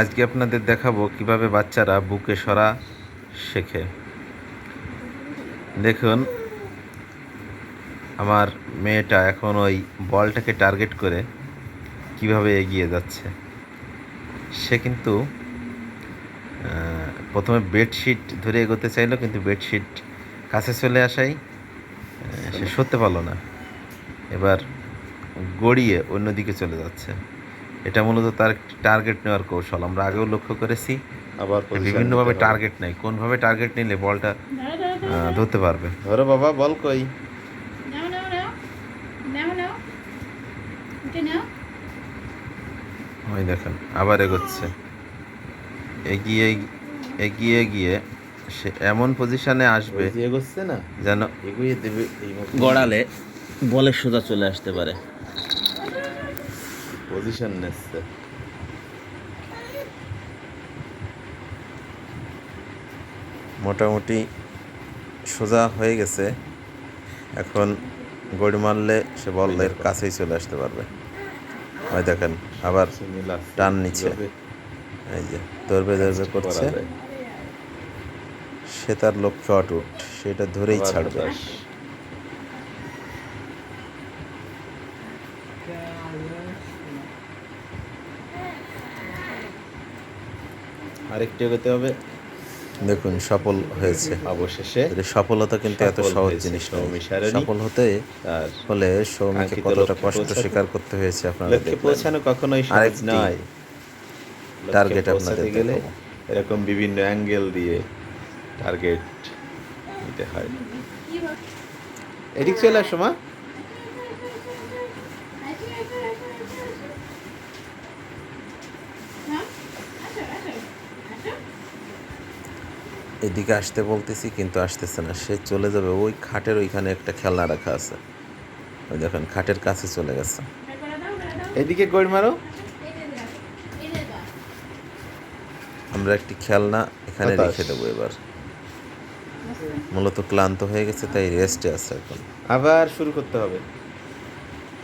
আজকে আপনাদের দেখাবো কীভাবে বাচ্চারা বুকে সরা শেখে। দেখুন, আমার মেয়েটা এখন ওই বলটাকে টার্গেট করে কীভাবে এগিয়ে যাচ্ছে। সে কিন্তু প্রথমে বেডশিট ধরে এগোতে চাইলো, কিন্তু বেডশিট কাছে চলে আসাই সে সরতে পারল না। এবার গড়িয়ে অন্যদিকে চলে যাচ্ছে। এটা মূলত তার টার্গেট নেওয়ার কৌশল। আমরা আগেও লক্ষ্য করেছি। আবার বিভিন্নভাবে টার্গেট নেয় কোনভাবে টার্গেট নিলে বলটা ধরতে পারবে? ধরো বাবা বল কই। ওই দেখেন আবার এগোচ্ছে। এগিয়ে এগিয়ে গিয়ে সে এমন পজিশনে আসবে এগোচ্ছে না? যেন এগিয়ে দেবে গড়ালে বলের সোজা চলে আসতে পারে। পজিশন নিচ্ছে মোটামুটি সোজা হয়ে গেছে। এখন গড়ি মারলে সে বলের কাছেই চলে আসতে পারবে। ওই দেখেন আবার টান নিচ্ছে। এই যে ধরবে ধরবে করছে। সে তার লক্ষ্য অটুট সেটা ধরেই ছাড়বে। আরেকটু এগোতে হবে। দেখুন সফল হয়েছে। অবশেষে সফলতা কিন্তু এত সহজ জিনিস নয়। সফল হতে হলে সৌমিকে কতটা কষ্ট স্বীকার করতে হয়েছে আপনারা লক্ষ্যে পৌঁছানো কখনোই সহজ নয়। টার্গেট আপনাদের গেলে এরকম বিভিন্ন অ্যাঙ্গেল দিয়ে টার্গেট নিতে হয়। এদিক চলে আসো মা নাও। আসো, আসো, আসো। এদিকে আসতে বলতেছি কিন্তু আসতেছে না সে চলে যাবে ওই খাটের ওইখানে একটা খেলনা রাখা আছে ওই দেখেন খাটের কাছে চলে গেছে। এদিকে গড় মারো। আমরা একটি খেলনা এখানে। রেখে দেবো এবার মূলত ক্লান্ত হয়ে গেছে তাই রেস্টে আছে এখন আবার শুরু করতে হবে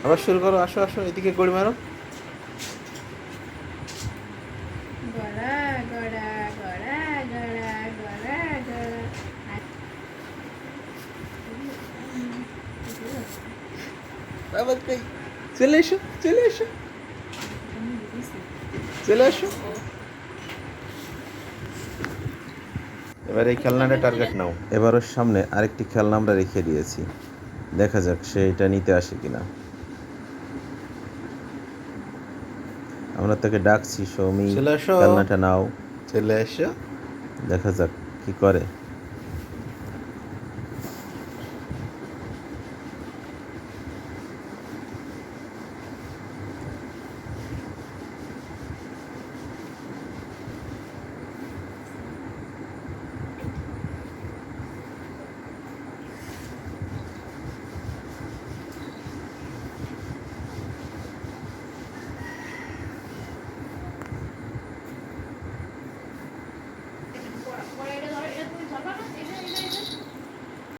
আবার শুরু করো আসো আসো এদিকে গড়ি মারো গড়া, গড়া, গড়া, গড়া, গড়া, গড়া। আবার কই চলে এসো চলে এসো। চলে এসো। এবার এই খেলনাটা টার্গেট নাও। এবার ওর সামনে আরেকটি খেলনা আমরা রেখে দিয়েছি। দেখা যাক সে এটা নিতে আসে কিনা। আমরা তাকে ডাকছি সৌমি খেলনাটা নাও। চলে এসো। দেখা যাক কি করে।